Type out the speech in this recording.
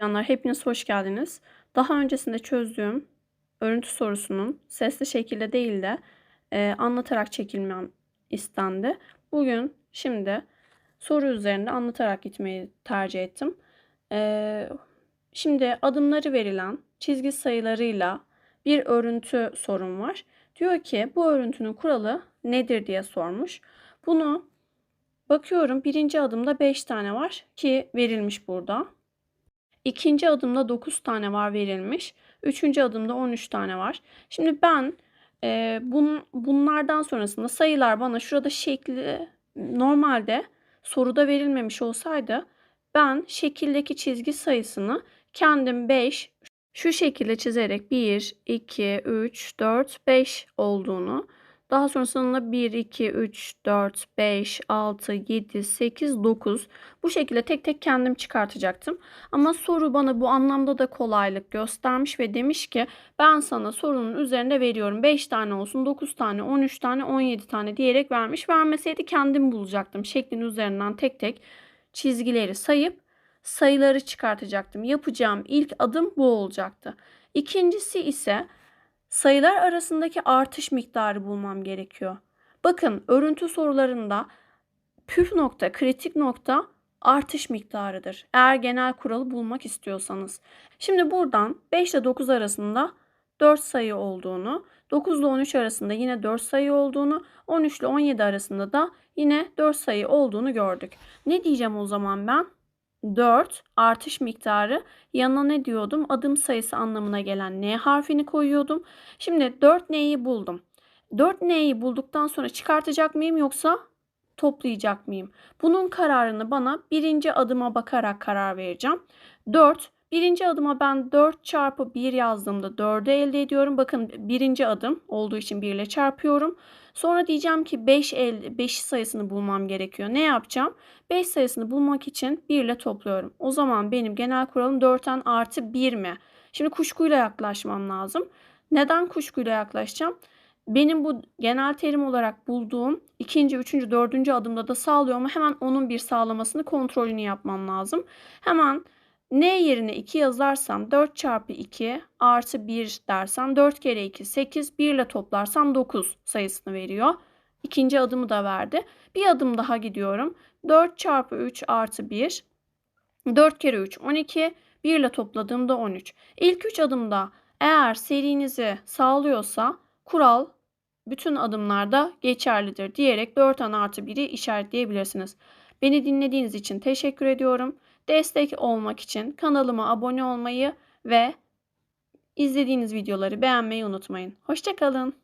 Canlar hepiniz hoş geldiniz. Daha öncesinde çözdüğüm örüntü sorusunun sesli şekilde değil de e, anlatarak çekilmem istendi. Bugün şimdi soru üzerinde anlatarak gitmeyi tercih ettim. E, şimdi adımları verilen çizgi sayılarıyla bir örüntü sorun var. Diyor ki bu örüntünün kuralı nedir diye sormuş. Bunu bakıyorum birinci adımda 5 tane var ki verilmiş burada. İkinci adımda 9 tane var verilmiş. Üçüncü adımda 13 tane var. Şimdi ben e, bun, bunlardan sonrasında sayılar bana şurada şekli normalde soruda verilmemiş olsaydı ben şekildeki çizgi sayısını kendim 5 şu şekilde çizerek 1, 2, 3, 4, 5 olduğunu daha sonrasında 1, 2, 3, 4, 5, 6, 7, 8, 9 bu şekilde tek tek kendim çıkartacaktım. Ama soru bana bu anlamda da kolaylık göstermiş ve demiş ki ben sana sorunun üzerinde veriyorum. 5 tane olsun, 9 tane, 13 tane, 17 tane diyerek vermiş. Vermeseydi kendim bulacaktım. Şeklin üzerinden tek tek çizgileri sayıp sayıları çıkartacaktım. Yapacağım ilk adım bu olacaktı. İkincisi ise sayılar arasındaki artış miktarı bulmam gerekiyor. Bakın örüntü sorularında püf nokta, kritik nokta artış miktarıdır. Eğer genel kuralı bulmak istiyorsanız. Şimdi buradan 5 ile 9 arasında 4 sayı olduğunu, 9 ile 13 arasında yine 4 sayı olduğunu, 13 ile 17 arasında da yine 4 sayı olduğunu gördük. Ne diyeceğim o zaman ben? 4 artış miktarı yanına ne diyordum? Adım sayısı anlamına gelen N harfini koyuyordum. Şimdi 4 N'yi buldum. 4 N'yi bulduktan sonra çıkartacak mıyım yoksa toplayacak mıyım? Bunun kararını bana birinci adıma bakarak karar vereceğim. 4 Birinci adıma ben 4 çarpı 1 yazdığımda 4'ü elde ediyorum. Bakın birinci adım olduğu için 1 ile çarpıyorum. Sonra diyeceğim ki 5, 5 sayısını bulmam gerekiyor. Ne yapacağım? 5 sayısını bulmak için 1 ile topluyorum. O zaman benim genel kuralım 4'ten artı 1 mi? Şimdi kuşkuyla yaklaşmam lazım. Neden kuşkuyla yaklaşacağım? Benim bu genel terim olarak bulduğum ikinci, üçüncü, dördüncü adımda da sağlıyor ama hemen onun bir sağlamasını kontrolünü yapmam lazım. Hemen N yerine 2 yazarsam 4 çarpı 2 artı 1 dersem 4 kere 2 8 1 ile toplarsam 9 sayısını veriyor. İkinci adımı da verdi. Bir adım daha gidiyorum. 4 çarpı 3 artı 1 4 kere 3 12 1 ile topladığımda 13. İlk 3 adımda eğer serinizi sağlıyorsa kural bütün adımlarda geçerlidir diyerek 4 tane artı 1'i işaretleyebilirsiniz. Beni dinlediğiniz için teşekkür ediyorum. Destek olmak için kanalıma abone olmayı ve izlediğiniz videoları beğenmeyi unutmayın. Hoşçakalın.